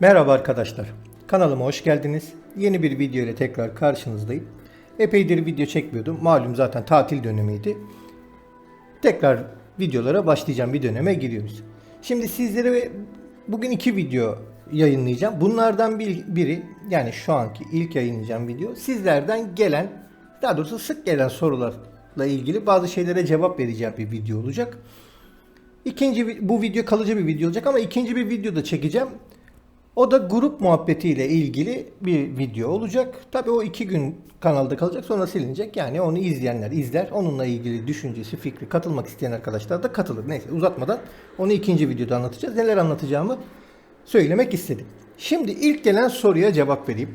Merhaba arkadaşlar. Kanalıma hoş geldiniz. Yeni bir video ile tekrar karşınızdayım. Epeydir video çekmiyordum. Malum zaten tatil dönemiydi. Tekrar videolara başlayacağım bir döneme giriyoruz. Şimdi sizlere bugün iki video yayınlayacağım. Bunlardan bir, biri yani şu anki ilk yayınlayacağım video sizlerden gelen daha doğrusu sık gelen sorularla ilgili bazı şeylere cevap vereceğim bir video olacak. İkinci bu video kalıcı bir video olacak ama ikinci bir video da çekeceğim. O da grup muhabbetiyle ilgili bir video olacak. Tabii o iki gün kanalda kalacak sonra silinecek. Yani onu izleyenler izler. Onunla ilgili düşüncesi, fikri katılmak isteyen arkadaşlar da katılır. Neyse uzatmadan onu ikinci videoda anlatacağız. Neler anlatacağımı söylemek istedim. Şimdi ilk gelen soruya cevap vereyim.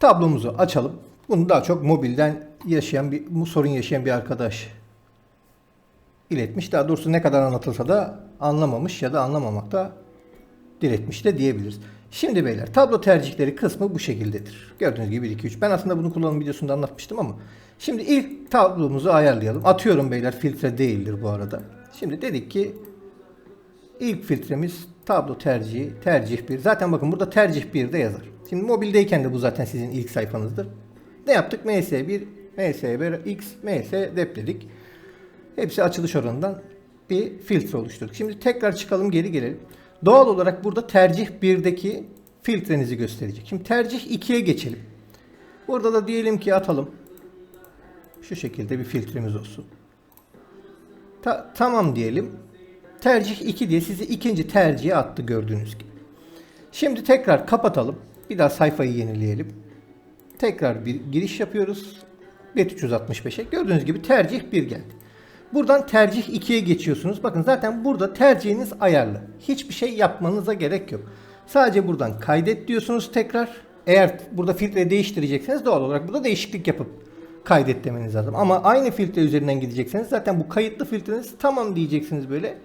Tablomuzu açalım. Bunu daha çok mobilden yaşayan bir sorun yaşayan bir arkadaş iletmiş. Daha doğrusu ne kadar anlatılsa da anlamamış ya da anlamamakta diretmiş de diyebiliriz. Şimdi beyler tablo tercihleri kısmı bu şekildedir. Gördüğünüz gibi 1 2 3. Ben aslında bunu kullanım videosunda anlatmıştım ama şimdi ilk tablomuzu ayarlayalım. Atıyorum beyler filtre değildir bu arada. Şimdi dedik ki ilk filtremiz tablo tercihi, tercih 1. Zaten bakın burada tercih 1 de yazar. Şimdi mobildeyken de bu zaten sizin ilk sayfanızdır. Ne yaptık? MS1, MS1, X, MS dep dedik. Hepsi açılış oranından bir filtre oluşturduk. Şimdi tekrar çıkalım geri gelelim. Doğal olarak burada tercih 1'deki filtrenizi gösterecek. Şimdi tercih 2'ye geçelim. Burada da diyelim ki atalım. Şu şekilde bir filtremiz olsun. Ta- tamam diyelim. Tercih 2 diye sizi ikinci tercihe attı gördüğünüz gibi. Şimdi tekrar kapatalım. Bir daha sayfayı yenileyelim. Tekrar bir giriş yapıyoruz. Bet365'e. Gördüğünüz gibi tercih 1 geldi. Buradan tercih 2'ye geçiyorsunuz. Bakın zaten burada tercihiniz ayarlı. Hiçbir şey yapmanıza gerek yok. Sadece buradan kaydet diyorsunuz tekrar. Eğer burada filtre değiştirecekseniz doğal olarak burada değişiklik yapıp kaydet demeniz lazım. Ama aynı filtre üzerinden gidecekseniz zaten bu kayıtlı filtreniz tamam diyeceksiniz böyle.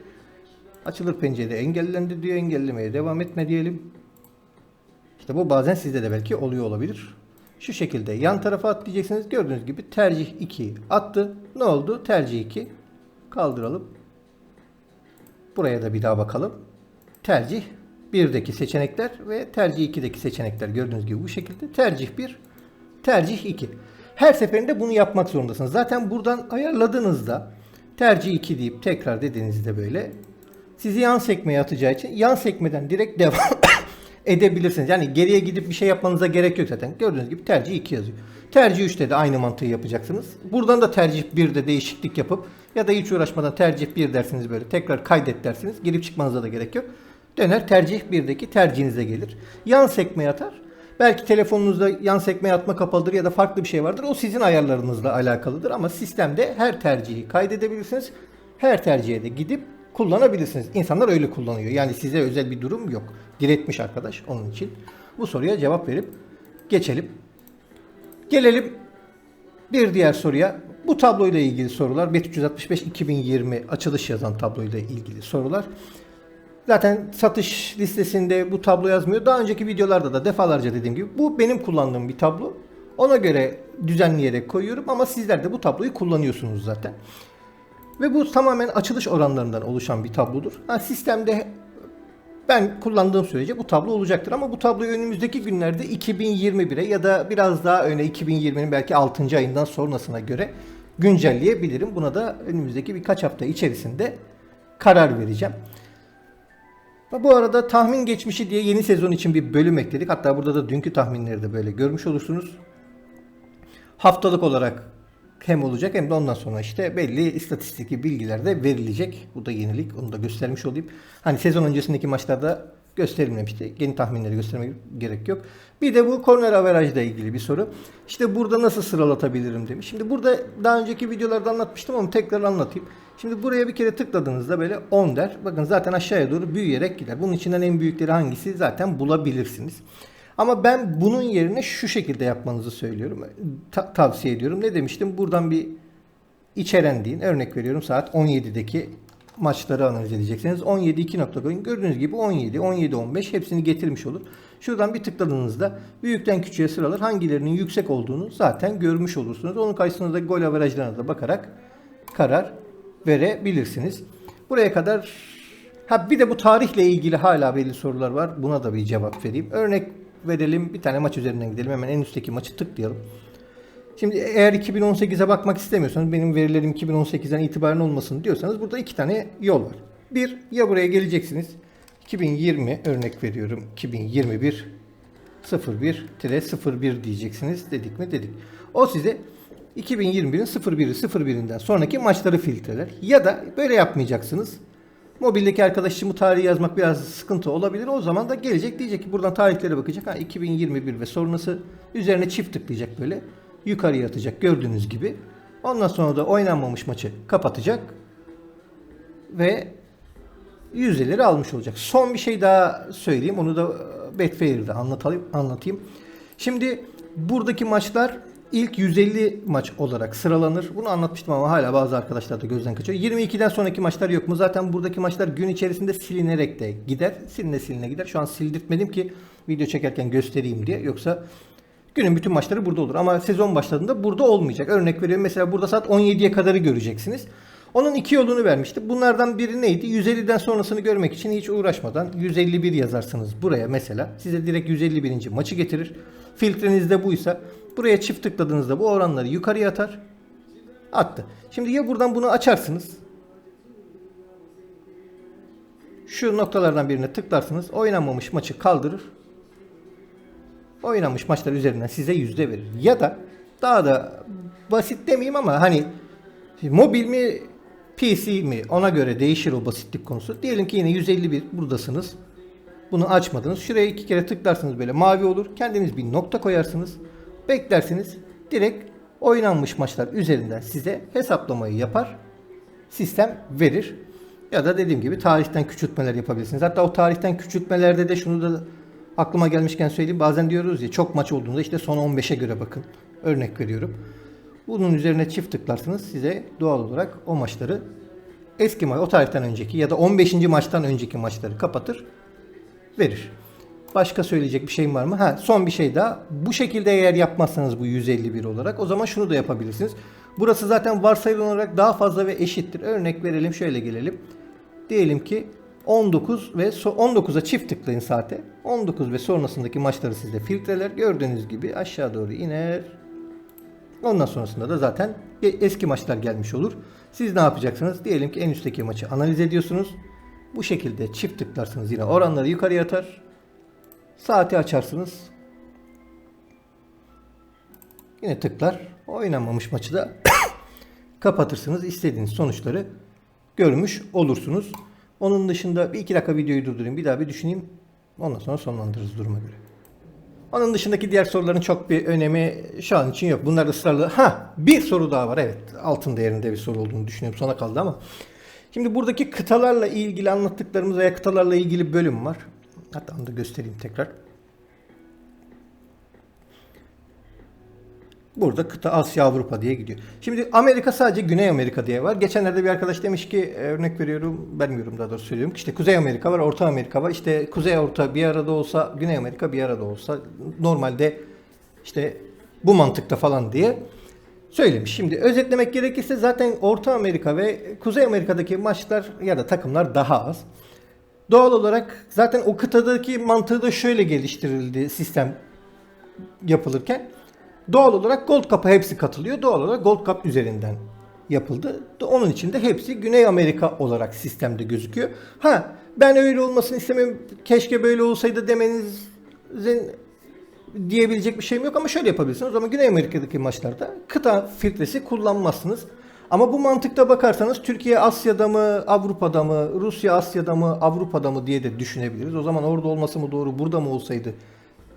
Açılır pencerede engellendi diyor engellemeye devam etme diyelim. İşte bu bazen sizde de belki oluyor olabilir. Şu şekilde yan tarafa at diyeceksiniz. Gördüğünüz gibi tercih 2 attı. Ne oldu? Tercih 2. Kaldıralım. Buraya da bir daha bakalım. Tercih 1'deki seçenekler ve tercih 2'deki seçenekler gördüğünüz gibi bu şekilde. Tercih 1, tercih 2. Her seferinde bunu yapmak zorundasınız. Zaten buradan ayarladığınızda tercih 2 deyip tekrar dediğinizde böyle sizi yan sekmeye atacağı için yan sekmeden direkt devam edebilirsiniz. Yani geriye gidip bir şey yapmanıza gerek yok zaten. Gördüğünüz gibi tercih 2 yazıyor. Tercih 3'te de aynı mantığı yapacaksınız. Buradan da tercih 1'de değişiklik yapıp ya da hiç uğraşmadan tercih 1 dersiniz böyle tekrar kaydet dersiniz. Girip çıkmanıza da gerek yok. Döner tercih 1'deki tercihinize gelir. Yan sekmeye atar. Belki telefonunuzda yan sekmeye atma kapalıdır ya da farklı bir şey vardır. O sizin ayarlarınızla alakalıdır ama sistemde her tercihi kaydedebilirsiniz. Her tercihe de gidip kullanabilirsiniz. İnsanlar öyle kullanıyor. Yani size özel bir durum yok. Diretmiş arkadaş onun için. Bu soruya cevap verip geçelim. Gelelim bir diğer soruya. Bu tabloyla ilgili sorular. Bet365 2020 açılış yazan tabloyla ilgili sorular. Zaten satış listesinde bu tablo yazmıyor. Daha önceki videolarda da defalarca dediğim gibi bu benim kullandığım bir tablo. Ona göre düzenleyerek koyuyorum ama sizler de bu tabloyu kullanıyorsunuz zaten. Ve bu tamamen açılış oranlarından oluşan bir tablodur. Ha, sistemde ben kullandığım sürece bu tablo olacaktır ama bu tabloyu önümüzdeki günlerde 2021'e ya da biraz daha öne 2020'nin belki 6. ayından sonrasına göre güncelleyebilirim. Buna da önümüzdeki birkaç hafta içerisinde karar vereceğim. Ve Bu arada tahmin geçmişi diye yeni sezon için bir bölüm ekledik. Hatta burada da dünkü tahminleri de böyle görmüş olursunuz. Haftalık olarak hem olacak hem de ondan sonra işte belli istatistik bilgiler de verilecek. Bu da yenilik. Onu da göstermiş olayım. Hani sezon öncesindeki maçlarda gösterilmemişti. Yeni tahminleri göstermeye gerek yok. Bir de bu corner average ile ilgili bir soru. İşte burada nasıl sıralatabilirim demiş. Şimdi burada daha önceki videolarda anlatmıştım ama tekrar anlatayım. Şimdi buraya bir kere tıkladığınızda böyle 10 der. Bakın zaten aşağıya doğru büyüyerek gider. Bunun içinden en büyükleri hangisi zaten bulabilirsiniz. Ama ben bunun yerine şu şekilde yapmanızı söylüyorum. Ta- tavsiye ediyorum. Ne demiştim? Buradan bir içeren deyin. Örnek veriyorum saat 17'deki maçları analiz edeceksiniz. 17 2 nokta. Gördüğünüz gibi 17, 17, 15 hepsini getirmiş olur. Şuradan bir tıkladığınızda büyükten küçüğe sıralar hangilerinin yüksek olduğunu zaten görmüş olursunuz. Onun karşısında gol averajlarına da bakarak karar verebilirsiniz. Buraya kadar Ha bir de bu tarihle ilgili hala belli sorular var. Buna da bir cevap vereyim. Örnek verelim. Bir tane maç üzerinden gidelim. Hemen en üstteki maçı tıklayalım. Şimdi eğer 2018'e bakmak istemiyorsanız benim verilerim 2018'den itibaren olmasın diyorsanız burada iki tane yol var. Bir ya buraya geleceksiniz. 2020 örnek veriyorum. 2021 01-01 diyeceksiniz. Dedik mi? Dedik. O size 2021'in 01'i 01'inden sonraki maçları filtreler. Ya da böyle yapmayacaksınız. Mobildeki arkadaş için bu tarihi yazmak biraz sıkıntı olabilir. O zaman da gelecek diyecek ki buradan tarihlere bakacak. Ha 2021 ve sonrası üzerine çift tıklayacak böyle. Yukarıya atacak gördüğünüz gibi. Ondan sonra da oynanmamış maçı kapatacak. Ve yüzdeleri almış olacak. Son bir şey daha söyleyeyim. Onu da Betfair'de anlatayım. Şimdi buradaki maçlar ilk 150 maç olarak sıralanır. Bunu anlatmıştım ama hala bazı arkadaşlar da gözden kaçıyor. 22'den sonraki maçlar yok mu? Zaten buradaki maçlar gün içerisinde silinerek de gider. Siline siline gider. Şu an sildirtmedim ki video çekerken göstereyim diye. Yoksa günün bütün maçları burada olur. Ama sezon başladığında burada olmayacak. Örnek veriyorum mesela burada saat 17'ye kadarı göreceksiniz. Onun iki yolunu vermişti. Bunlardan biri neydi? 150'den sonrasını görmek için hiç uğraşmadan 151 yazarsınız buraya mesela. Size direkt 151. maçı getirir. Filtrenizde buysa buraya çift tıkladığınızda bu oranları yukarıya atar. Attı. Şimdi ya buradan bunu açarsınız. Şu noktalardan birine tıklarsınız. Oynanmamış maçı kaldırır. Oynanmış maçlar üzerinden size yüzde verir. Ya da daha da basit demeyeyim ama hani mobil mi PC mi ona göre değişir o basitlik konusu. Diyelim ki yine 151 buradasınız. Bunu açmadınız. Şuraya iki kere tıklarsınız böyle mavi olur. Kendiniz bir nokta koyarsınız. Beklersiniz. Direkt oynanmış maçlar üzerinden size hesaplamayı yapar. Sistem verir. Ya da dediğim gibi tarihten küçültmeler yapabilirsiniz. Hatta o tarihten küçültmelerde de şunu da aklıma gelmişken söyleyeyim. Bazen diyoruz ya çok maç olduğunda işte son 15'e göre bakın. Örnek veriyorum. Bunun üzerine çift tıklarsınız size doğal olarak o maçları eski maç o tarihten önceki ya da 15. maçtan önceki maçları kapatır verir. Başka söyleyecek bir şeyim var mı? Ha, son bir şey daha. Bu şekilde eğer yapmazsanız bu 151 olarak o zaman şunu da yapabilirsiniz. Burası zaten varsayılan olarak daha fazla ve eşittir. Örnek verelim şöyle gelelim. Diyelim ki 19 ve 19'a çift tıklayın saate. 19 ve sonrasındaki maçları sizde filtreler. Gördüğünüz gibi aşağı doğru iner. Ondan sonrasında da zaten eski maçlar gelmiş olur. Siz ne yapacaksınız? Diyelim ki en üstteki maçı analiz ediyorsunuz. Bu şekilde çift tıklarsınız yine oranları yukarıya atar. Saati açarsınız. Yine tıklar. Oynanmamış maçı da kapatırsınız. İstediğiniz sonuçları görmüş olursunuz. Onun dışında bir iki dakika videoyu durdurayım. Bir daha bir düşüneyim. Ondan sonra sonlandırırız duruma göre. Onun dışındaki diğer soruların çok bir önemi şu an için yok. Bunlar ısrarlı. Ha bir soru daha var. Evet altın değerinde bir soru olduğunu düşünüyorum. Sona kaldı ama. Şimdi buradaki kıtalarla ilgili anlattıklarımız veya kıtalarla ilgili bölüm var. Hatta onu da göstereyim tekrar. Burada kıta Asya Avrupa diye gidiyor. Şimdi Amerika sadece Güney Amerika diye var. Geçenlerde bir arkadaş demiş ki e, örnek veriyorum bilmiyorum daha doğrusu söylüyorum işte Kuzey Amerika var, Orta Amerika var. İşte Kuzey Orta bir arada olsa, Güney Amerika bir arada olsa normalde işte bu mantıkta falan diye söylemiş. Şimdi özetlemek gerekirse zaten Orta Amerika ve Kuzey Amerika'daki maçlar ya da takımlar daha az. Doğal olarak zaten o kıtadaki mantığı da şöyle geliştirildi sistem yapılırken. Doğal olarak Gold Cup'a hepsi katılıyor. Doğal olarak Gold Cup üzerinden yapıldı. Onun için de hepsi Güney Amerika olarak sistemde gözüküyor. Ha ben öyle olmasını istemem. Keşke böyle olsaydı demenizin diyebilecek bir şeyim yok ama şöyle yapabilirsiniz. O zaman Güney Amerika'daki maçlarda kıta filtresi kullanmazsınız. Ama bu mantıkta bakarsanız Türkiye Asya'da mı, Avrupa'da mı, Rusya Asya'da mı, Avrupa'da mı diye de düşünebiliriz. O zaman orada olması mı doğru, burada mı olsaydı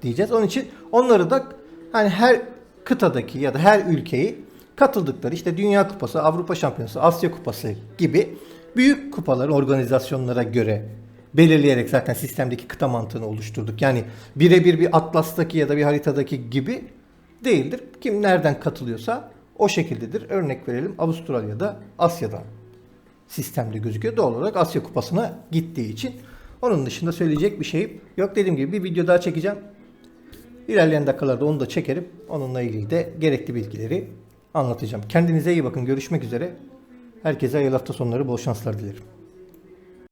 diyeceğiz. Onun için onları da hani her kıtadaki ya da her ülkeyi katıldıkları işte Dünya Kupası, Avrupa Şampiyonası, Asya Kupası gibi büyük kupaları organizasyonlara göre belirleyerek zaten sistemdeki kıta mantığını oluşturduk. Yani birebir bir atlastaki ya da bir haritadaki gibi değildir. Kim nereden katılıyorsa o şekildedir. Örnek verelim Avustralya'da Asya'dan sistemde gözüküyor. Doğal olarak Asya Kupası'na gittiği için. Onun dışında söyleyecek bir şeyim yok. Dediğim gibi bir video daha çekeceğim. İlerleyen dakikalarda onu da çekerim. Onunla ilgili de gerekli bilgileri anlatacağım. Kendinize iyi bakın. Görüşmek üzere. Herkese hayırlı hafta sonları, bol şanslar dilerim.